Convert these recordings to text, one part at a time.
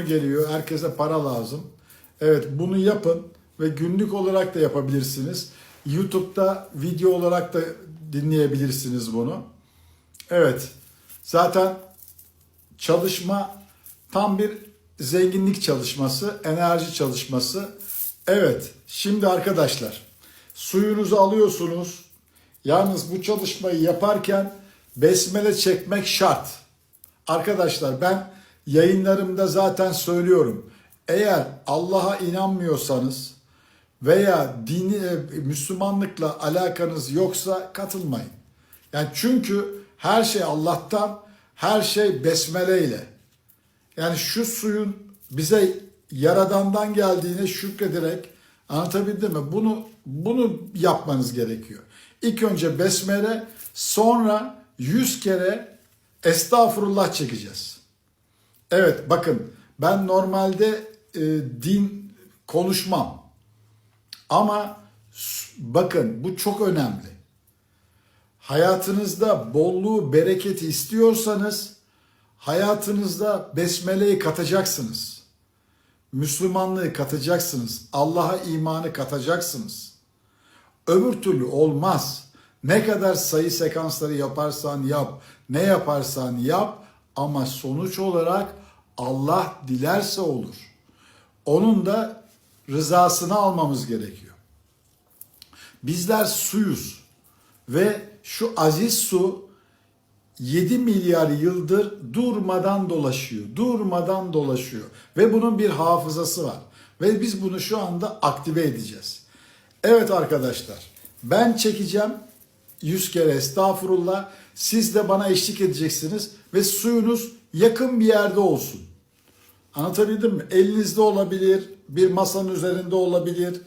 geliyor. Herkese para lazım. Evet bunu yapın ve günlük olarak da yapabilirsiniz. YouTube'da video olarak da dinleyebilirsiniz bunu. Evet. Zaten çalışma tam bir zenginlik çalışması, enerji çalışması. Evet. Şimdi arkadaşlar suyunuzu alıyorsunuz. Yalnız bu çalışmayı yaparken besmele çekmek şart. Arkadaşlar ben yayınlarımda zaten söylüyorum. Eğer Allah'a inanmıyorsanız veya dini e, Müslümanlıkla alakanız yoksa katılmayın. Yani çünkü her şey Allah'tan, her şey besmele ile. Yani şu suyun bize yaradandan geldiğine şükrederek anlatabildim mi? Bunu bunu yapmanız gerekiyor. İlk önce besmele, sonra yüz kere estağfurullah çekeceğiz. Evet bakın ben normalde e, din konuşmam. Ama bakın bu çok önemli. Hayatınızda bolluğu, bereketi istiyorsanız hayatınızda besmeleyi katacaksınız. Müslümanlığı katacaksınız. Allah'a imanı katacaksınız. Öbür türlü olmaz. Ne kadar sayı sekansları yaparsan yap, ne yaparsan yap ama sonuç olarak Allah dilerse olur. Onun da rızasını almamız gerekiyor. Bizler suyuz ve şu aziz su 7 milyar yıldır durmadan dolaşıyor. Durmadan dolaşıyor. Ve bunun bir hafızası var. Ve biz bunu şu anda aktive edeceğiz. Evet arkadaşlar ben çekeceğim 100 kere estağfurullah. Siz de bana eşlik edeceksiniz ve suyunuz yakın bir yerde olsun. Anlatabildim mi? Elinizde olabilir, bir masanın üzerinde olabilir,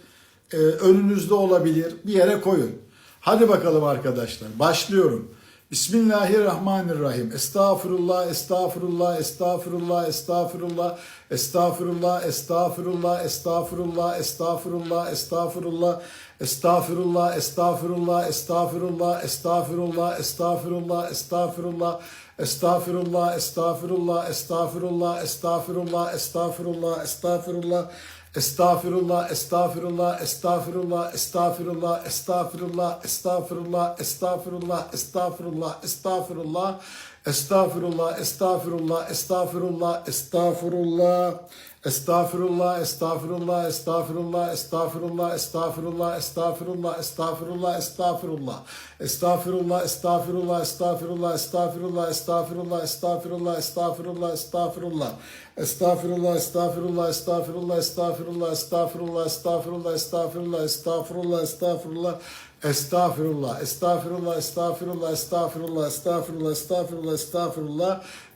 e, önünüzde olabilir. Bir yere koyun. Hadi bakalım arkadaşlar. Başlıyorum. Bismillahirrahmanirrahim. Estağfurullah, estağfurullah, estağfurullah, estağfurullah, estağfurullah, estağfurullah, estağfurullah, estağfurullah, estağfurullah, estağfurullah, estağfurullah, estağfurullah, estağfurullah, estağfurullah, estağfurullah, estağfurullah, estağfurullah, estağfurullah, estağfurullah, estağfurullah, estağfurullah, Estağfirullah, estağfirullah, estağfirullah, estağfirullah, estağfirullah, estağfirullah, estağfirullah, estağfirullah, estağfirullah, estağfirullah, estağfirullah, estağfirullah, estağfirullah, estağfirullah, estağfirullah, estağfirullah, estağfirullah, estağfirullah, estağfirullah, estağfirullah, estağfirullah, estağfirullah, estağfirullah, estağfirullah, estağfirullah, estağfirullah, estağfirullah, estağfirullah, estağfirullah, Estağfirullah, estağfirullah, estağfirullah, estağfirullah, estağfirullah, estağfirullah, estağfirullah, estağfirullah, estağfirullah, estağfirullah, estağfirullah, estağfirullah, estağfirullah, estağfirullah, estağfirullah, estağfirullah, Estağfirullah,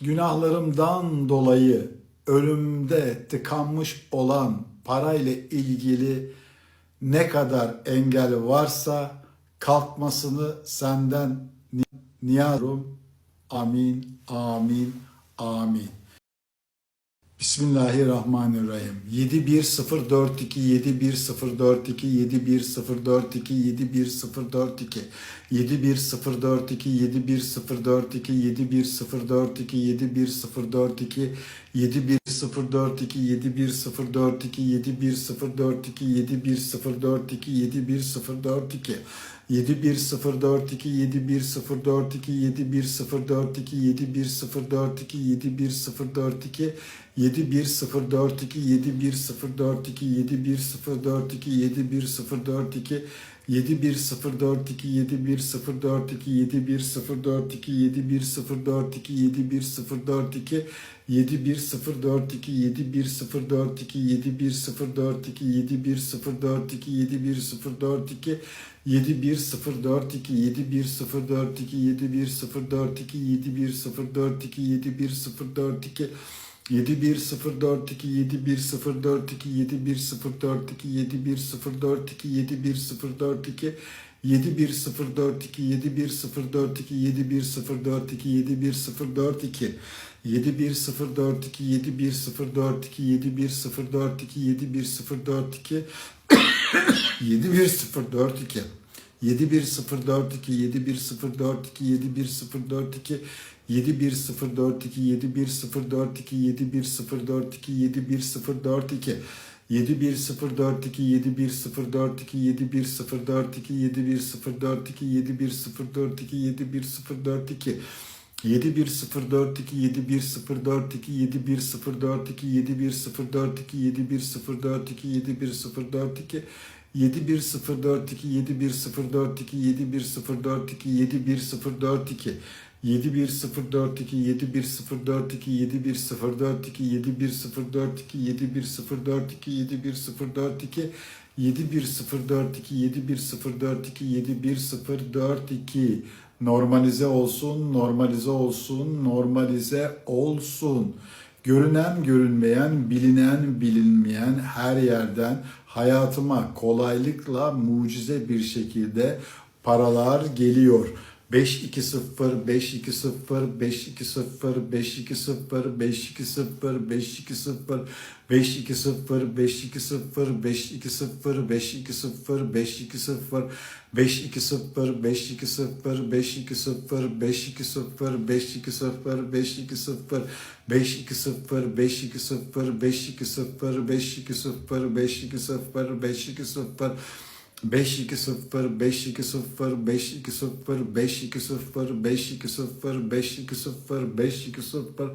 günahlarımdan dolayı ölümde tıkanmış olan parayla ilgili ne kadar engel varsa kalkmasını senden ni- niyaz ediyorum. Amin, amin, amin. Bismillahirrahmanirrahim. 71042 71042 71042 71042 71042 71042 71042 71042 71042 71042 71042 71042 71042 71042 71042 71042 71042 71042 71042 71042 71042 71042 71042 71042 71042 71042 71042 71042 71042 71042 71042 71042 71042 71042 71042 71042 71042 71042 71042 71042 71042 71042 71042 7104 71042 71042 71042 71042 71042 71042 71042 71042 71042 71042 71042 71042 7104 7104 7104 7104 7104 7104 7104 7104 7104 7104 7104 7104 7104 7104 7104 7104 7104 7104 7104 7104 7104 7104 7104 7104 7104 7104 7104 7104 7104 7104 7104 7104 7104 normalize olsun, normalize olsun, normalize olsun. Görünen, görünmeyen, bilinen, bilinmeyen her yerden hayatıma kolaylıkla mucize bir şekilde paralar geliyor. 520 520 520 520 520 520 520 520 520 520 520 520 520 520 520 520 520 520 520 520 520 520 520 520 5-2-0, 5-2-0, 5-2-0, 5-2-0, 5-2-0, 5-2-0,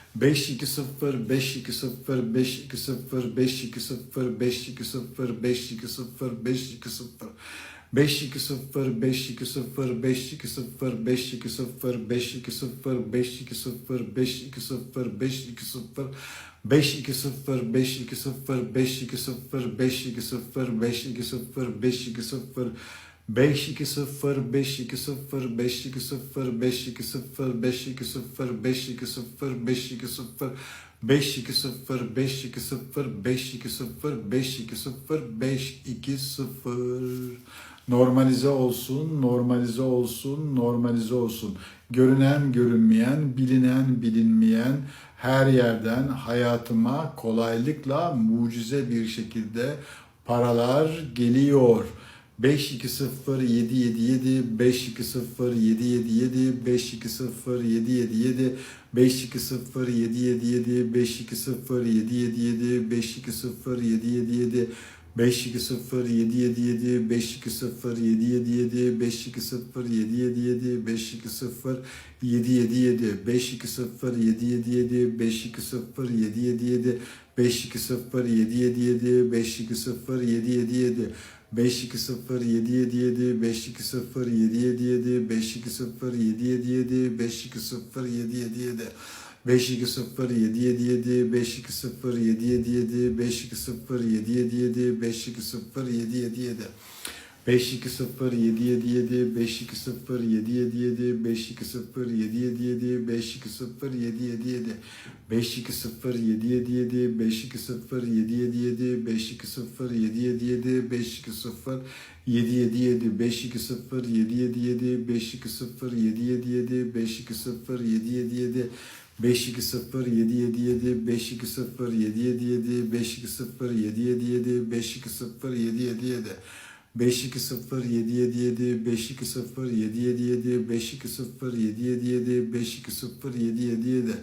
520 520 520 520 520 520 520 5 0 5 0 5 0 5 0 5 0 5 0 5 0 5 0 5 0 5 0 5 0 5 0 5 0 5 0 5 0 5-2-0, 5-2-0, 5-2-0, 5-2-0, 5-2-0, 5-2-0, 5-2-0, 5-2-0, 5-2-0, 5-2-0, 5-2-0, 5-2-0. Normalize olsun, normalize olsun, normalize olsun. Görünen, görünmeyen, bilinen, bilinmeyen her yerden hayatıma kolaylıkla mucize bir şekilde paralar geliyor. 5-2-0-7-7-7, 5-2-0-7-7-7, 5-2-0-7-7-7, 5-2-0-7-7-7, 5-2-0-7-7-7, 5-2-0-7-7-7, 5-2-0-7-7-7, 5-2-0-7-7-7, 5-2-0-7-7-7, 5-2-0-7-7-7, 5-2-0-7-7-7, 5-2-0-7-7-7, 5-2-0-7-7-7, 5-2-0-7-7-7, 520 777 520 777 520 777 520 777 520 777 520 777 520 777 520 777 520 777 520 777 520 777 520 777 520 777 520 777 520 777 520 777 520 777 520 777 520 777 520 777 520 777 520 777 520 777 520 777 520 777 520 777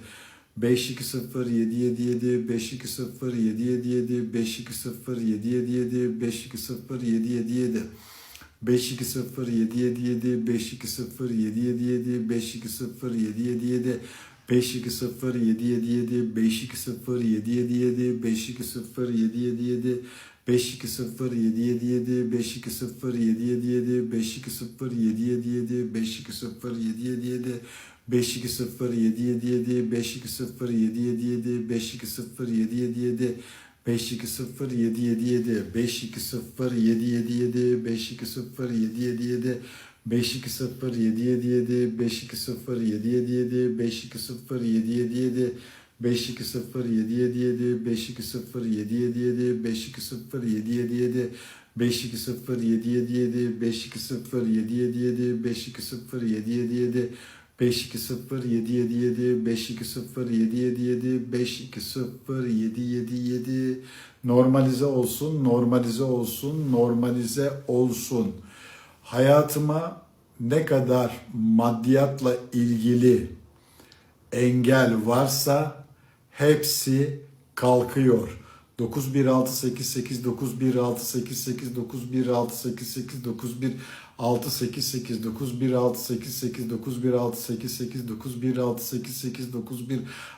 520 777 520 777 520 777 520 777 520 777 520 777 520 777 520 777 520 777 520 777 520 777 520 777 520 777 520 777 520 777 520 777 520 777 520 777 520 777 520 777 520 777 520 777 520 777 520 777 520 777 520 777 520 777 520 777 520 777 520 777 520 777 520 777 520 777 520 777 hepsi kalkıyor. 9168891688916889168891 9168891688916889168891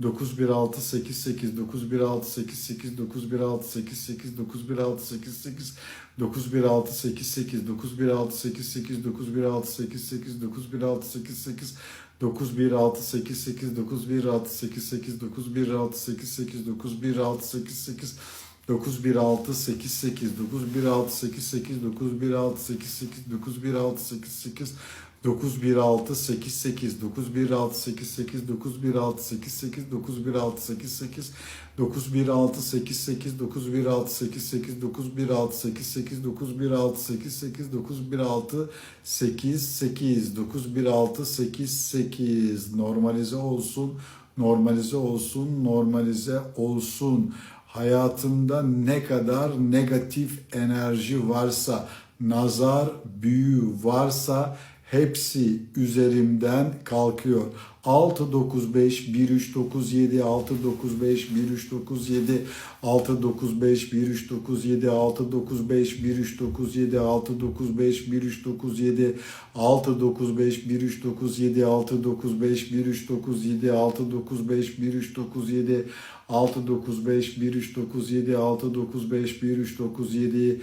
91688 91688 91688 91688 91688 91688 91688 91688 91688 91688 91688 91688 91688 91688 91688 91688 91688 91688 91688 91688 91688 91688 91688 91688 91688 91688 normalize olsun normalize olsun normalize olsun hayatımda ne kadar negatif enerji varsa nazar büyü varsa hepsi üzerimden kalkıyor. 695 1397 695 1397 695 1397 695 1397 695 1397 695 1397 695 1397 695 1397 695 1397 695 1397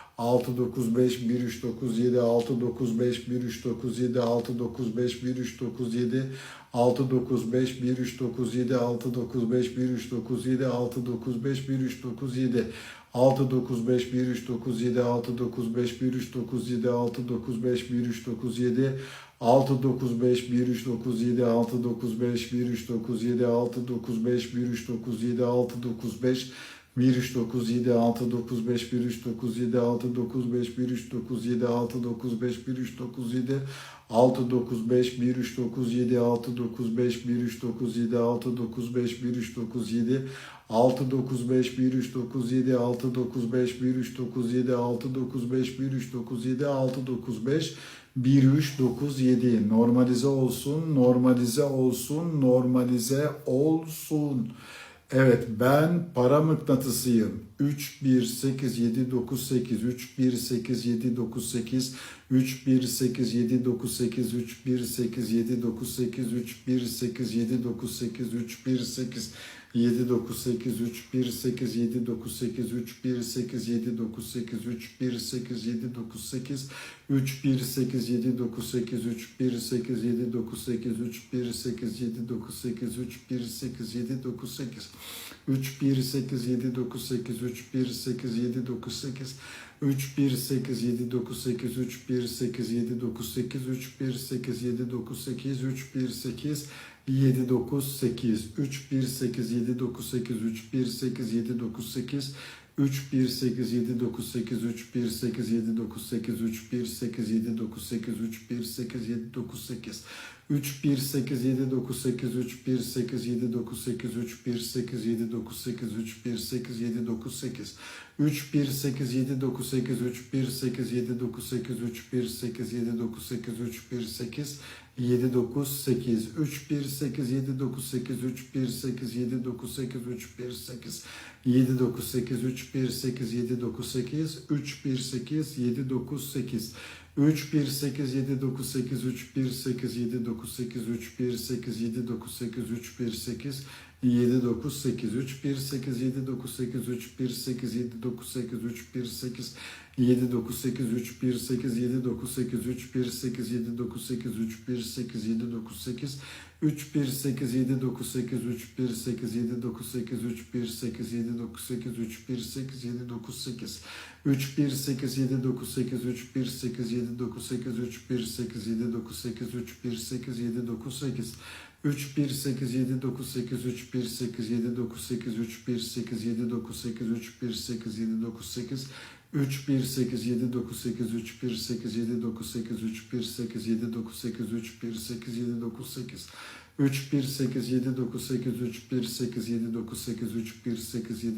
olsun normalize olsun normalize olsun Evet ben para mıknatısıyım. 3 1 8 7 9 8 3 1 8 7 9 8 3 1 8 7 9 8 3 1 8 7 9 8 3 1 8 7 9 8 3 1 8 7 9 8 3 1 8 7 9 139769513951395139513951395 6951397 6951397 1397 normalize olsun normalize olsun normalize olsun 8 7 9 8 3 1 8 7 9 8 3 1 8 7 9 8 3 1 8 7 9 8 3 1 8 7 9 8 3 1 8 7 9 8 3 1 8 7 9 8 3 1 8 7 9 8 3 1 8 7 9 8 3 1 8 7 9 8 3 1 8 7 9 8 3 1 8 7 9 8 3 1 8 7 9 8 3 1 8 7 9 8 3 1 8 7 9 8 3 1 8 7 9 8 3 1 8 7 9 8 3 1 8 7 9 8 3 1 8 7 9 8 3 1 8 7 9 8 3 1 8 7 9 8 3 1 8 7 9 8 3 1 8 7 9 8 3 1 8 7 9 8 3 1 8 7 9 8 3 1 8 7 9 8 3 1 8 7 9 8 3 1 8 7 9 8 3 1 8 7 9 8 3 1 8 7 9 8 3 1 8 7 9 8 3 1 8 7 9 8 3 1 8 7 9 8 3 1 8 7 9 8 3 1 8 7 9 8 3 1 8 7 9 8 3 1 8 798 318 798 318 798 318 798 318 798 798 318 798 318 798 318 798 318 798 318 798 798 318 798 798 3 1 8 7 9 8 3 1 8 7 9 8 3 1 8 7 9 8 3 1 8 7 9 8 3 1 8 7 9 8 3 1 8 7 9 8 3 1 8 7 9 8 3 1 8 7 9 8 3 1 8 7 9 8 3 1 8 7 9 8 3 1 8 7 9 8 3 1 8 7 9 8 3 1 8 7 9 8 3 1 8 7 9 8 3 1 8 7 9 8 3 1 8 7 9 8 3 1 8 7 9 8 3 1 8 7 9 8 3 1 8 7 9 8 3 1 8 7 9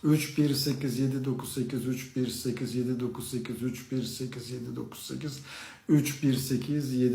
8 3 1 8 7 9 8 3 1 8 7 9 8 3 1 8 7 9 8 3 1 8 7 9 8 3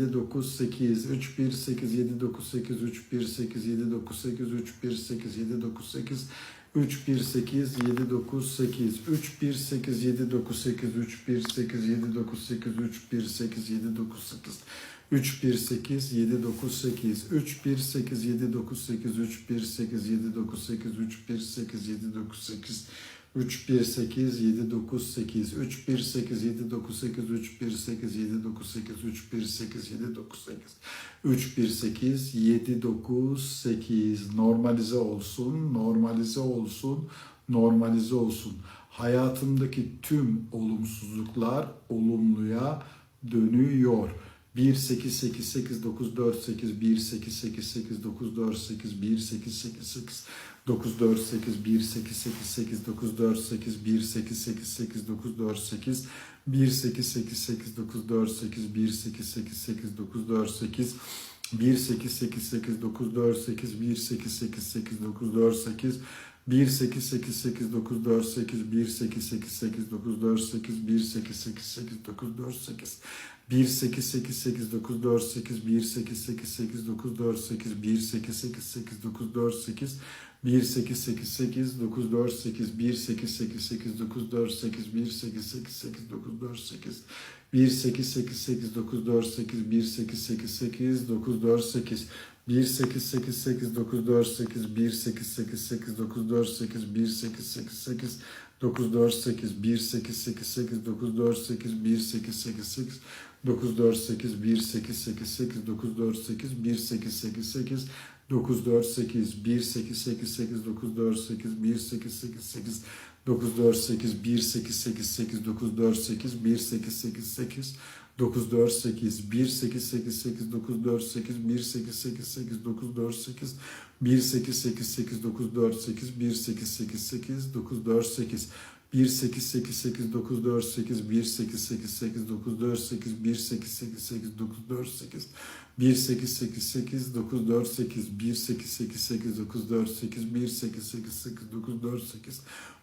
1 8 7 9 8 3 1 8 7 9 8 3 1 8 7 9 8 3 1 8 7 9 8 3 1 8 7 9 8 3 1 8 7 9 8 3 1 8 7 9 8 3 1 8 7 9 8 3 1 8 7 9 8 3 1 8 7 9 8 3 1 8 7 9 8 3 1 8 7 9 8 3 1 8 7 9 8 3 1 8 7 9 8 3 1 8 7 9 8 3 1 8 7 9 8 normalize olsun normalize olsun normalize olsun. Hayatımdaki tüm olumsuzluklar olumluya dönüyor 1 8 8 8 9 4 8 1 8 8 8 9 4 8 1 8 8 8 9 4 8 1 8 8 8 9 4 8 1 8 8 8 9 4 8 1 8 8 8 9 4 8 1 8 8 8 9 4 8 1888948 1888948 1888948 1888948 1888948 1888948 1 8 8 8 9 4 8 1 8 8 8 9 4 8 1 8 8 8 9 4 8 1 8 8 8 9 4 8 1 8 8 8 9 4 8 1 8 8 8 9 4 8 1 8 8 8 9 4 8 1 8 8 8 9 4 8 1 8 8 8 9 4 8 1 8 8 8 9 4 8 1 8 8 8 9 4 8 1 8 8 8 9 4 8 1 8 8 8 9 4 8 1 8 8 8 9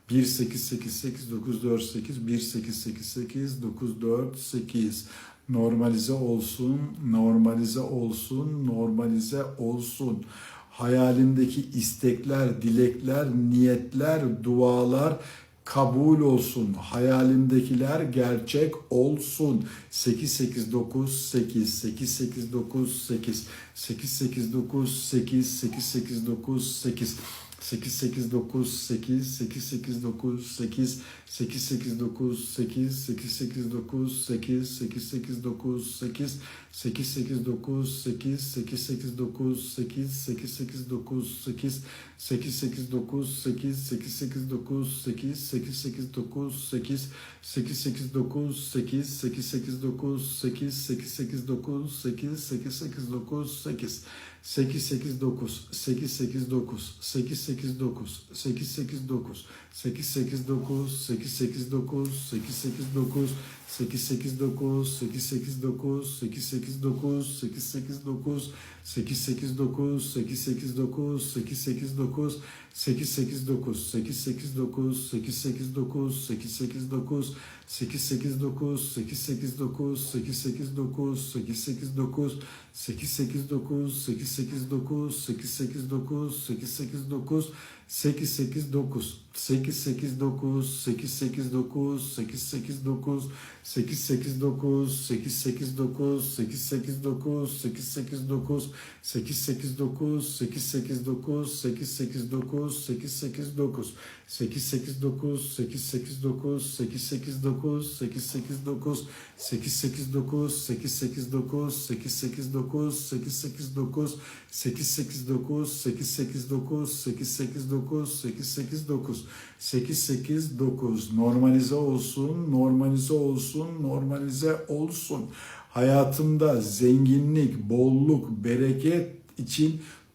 1888 948 1888 948 normalize olsun, normalize olsun, normalize olsun. Hayalindeki istekler, dilekler, niyetler, dualar kabul olsun. Hayalindekiler gerçek olsun. 889 8 889 8 8 8 8 9 4 8 1 8 8 8 9 4 8 1 8 8 8 9 4 8 1 8 8 8 9 4 8 1 8 8 8 9 4 8 1 8 8 8 9 4 8 1 8 8 8 9 4 8 1 8 8 8 9 4 8 1 8 8 8 9 4 8 1 8 8 8 9 4 8 1 8 8 8 9 4 8 1 8 8 8 9 4 8 1 8 8 8 9 4 8 1 8 8 8 9 4 8 1 8 8 8 9 4 8 1 8 8 8 9 4 8 889 889 889 889 889 889 889 889 889 889 889 889 889 889 889 889 889 889 889 889 889 889 889 889 889 889 889 889 889 889 889 889 889 889 889 889 889 9 8 8 8 9 8 8 8 9 8 8 8 9 8 8 8 9 8 8 8 9 8 8 8 9 8 8 8 9 8 8 8 9 8 8 8 9 8 8 8 9 8 8 8 9 8 8 8 9 8 8 8 9 8 8 8 9 8 8 8 9 8 8 8 9 8 8 9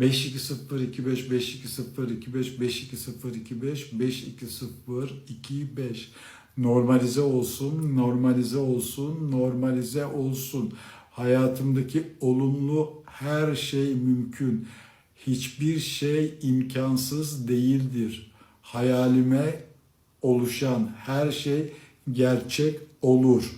5202 5202 normalize olsun, normalize olsun, normalize olsun. Hayatımdaki olumlu her şey mümkün. Hiçbir şey imkansız değildir. Hayalime oluşan her şey gerçek olur.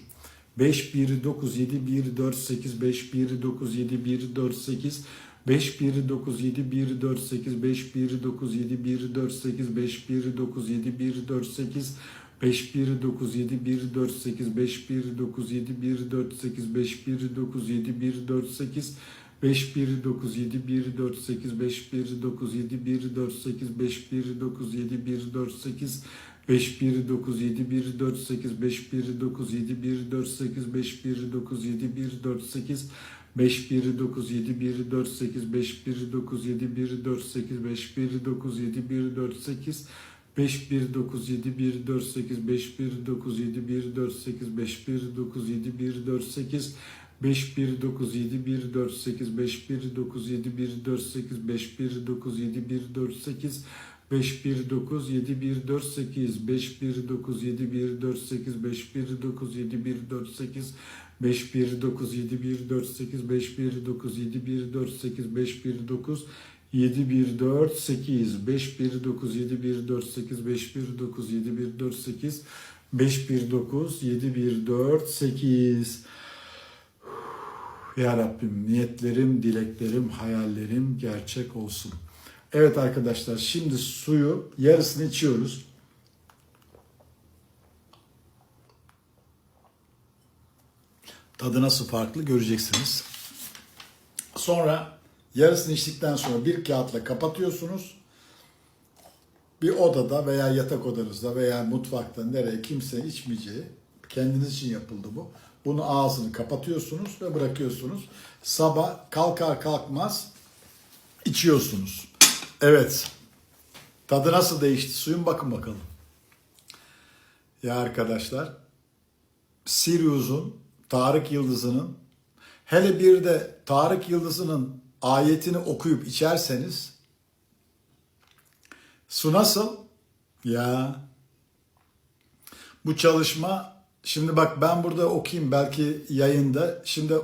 51971485197148 1 9 7 1 4 8 5 1 9 7 1 4 8 5 1 9 7 1 4 8 5 1 9 7 1 4 8 5 1 9 7 1 4 8 5 1 9 7 1 4 8 5 1 9 7 1 4 8 5 1 9 7 1 4 8 5 1 9 7 1 4 8 5 1 9 7 1 4 8 5 1 9 7 1 4 8 5 1 9 7 1 4 8 5 1 9 7 1 4 8 5 1 9 7 1 4 8 5 1 9 7 1 4 8 5 1 9 7 1 4 8 5 1 9 7 1 4 8 5 1 9 7 1 4 8 5 1 9 7 1 4 8 5 1 9 7 1 4 8 5 1 9 7 1 4 8 5 1 9 7 1 4 8 5 1 9 7 1 4 8 5 1 9 7 1 4 8 5 1 9 7 1 4 8 5 1 9 7 1 4 8 5 1 9 7 1 4 8 5 1 9 7 1 4 8 5 1 9 7 1 4 8 5 1 9 7 1 4 8 5 1 9 7 1 4 8 5 1 9 7 1 4 8 Ya Rabbim niyetlerim, dileklerim, hayallerim gerçek olsun. Evet arkadaşlar şimdi suyu yarısını içiyoruz. Tadı nasıl farklı göreceksiniz. Sonra yarısını içtikten sonra bir kağıtla kapatıyorsunuz. Bir odada veya yatak odanızda veya mutfakta nereye kimse içmeyeceği kendiniz için yapıldı bu. Bunu ağzını kapatıyorsunuz ve bırakıyorsunuz. Sabah kalkar kalkmaz içiyorsunuz. Evet. Tadı nasıl değişti? Suyun bakın bakalım. Ya arkadaşlar Sirius'un, Tarık Yıldızı'nın hele bir de Tarık Yıldızı'nın ayetini okuyup içerseniz su nasıl? Ya bu çalışma şimdi bak ben burada okuyayım belki yayında. Şimdi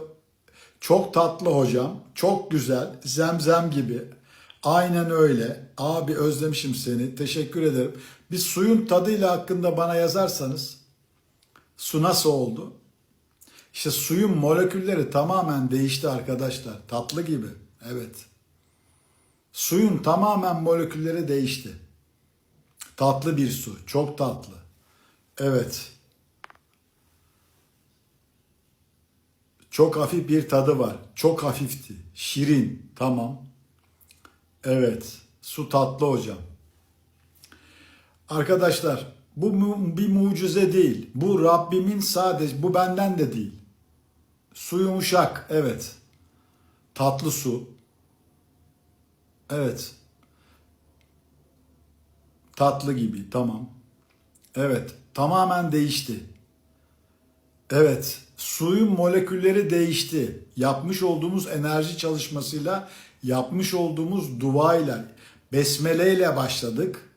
çok tatlı hocam, çok güzel, zemzem gibi. Aynen öyle. Abi özlemişim seni. Teşekkür ederim. Bir suyun tadıyla hakkında bana yazarsanız su nasıl oldu? İşte suyun molekülleri tamamen değişti arkadaşlar. Tatlı gibi. Evet. Suyun tamamen molekülleri değişti. Tatlı bir su. Çok tatlı. Evet. Çok hafif bir tadı var. Çok hafifti. Şirin. Tamam. Evet. Su tatlı hocam. Arkadaşlar bu bir mucize değil. Bu Rabbimin sadece bu benden de değil. Su yumuşak. Evet. Tatlı su. Evet. Tatlı gibi. Tamam. Evet. Tamamen değişti. Evet, suyun molekülleri değişti. Yapmış olduğumuz enerji çalışmasıyla, yapmış olduğumuz duayla, besmeleyle başladık.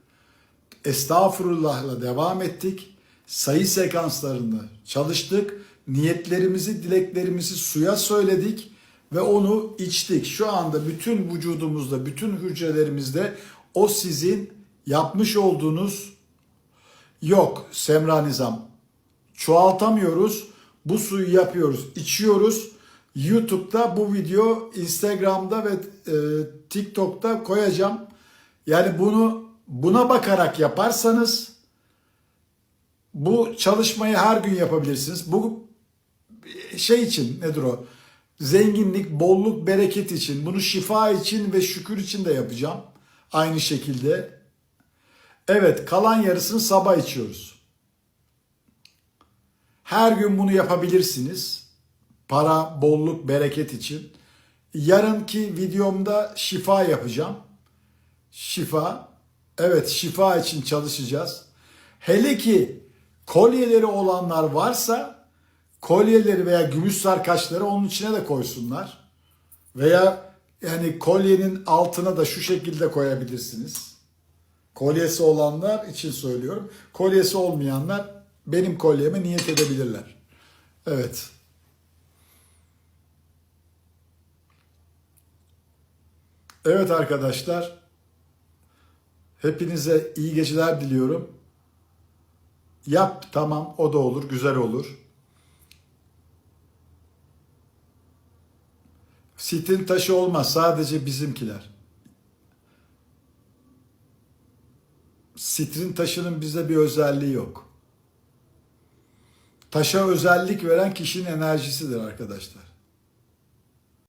Estağfurullah'la devam ettik. Sayı sekanslarında çalıştık. Niyetlerimizi, dileklerimizi suya söyledik ve onu içtik. Şu anda bütün vücudumuzda, bütün hücrelerimizde o sizin yapmış olduğunuz yok Semra Nizam çoğaltamıyoruz. Bu suyu yapıyoruz, içiyoruz. YouTube'da bu video, Instagram'da ve e, TikTok'ta koyacağım. Yani bunu buna bakarak yaparsanız bu çalışmayı her gün yapabilirsiniz. Bu şey için nedir o? Zenginlik, bolluk, bereket için, bunu şifa için ve şükür için de yapacağım. Aynı şekilde. Evet, kalan yarısını sabah içiyoruz. Her gün bunu yapabilirsiniz. Para, bolluk, bereket için. Yarınki videomda şifa yapacağım. Şifa. Evet şifa için çalışacağız. Hele ki kolyeleri olanlar varsa kolyeleri veya gümüş sarkaçları onun içine de koysunlar. Veya yani kolyenin altına da şu şekilde koyabilirsiniz. Kolyesi olanlar için söylüyorum. Kolyesi olmayanlar benim kolyeme niyet edebilirler. Evet. Evet arkadaşlar. Hepinize iyi geceler diliyorum. Yap tamam o da olur güzel olur. Sitin taşı olmaz sadece bizimkiler. Sitrin taşının bize bir özelliği yok. Taşa özellik veren kişinin enerjisidir arkadaşlar.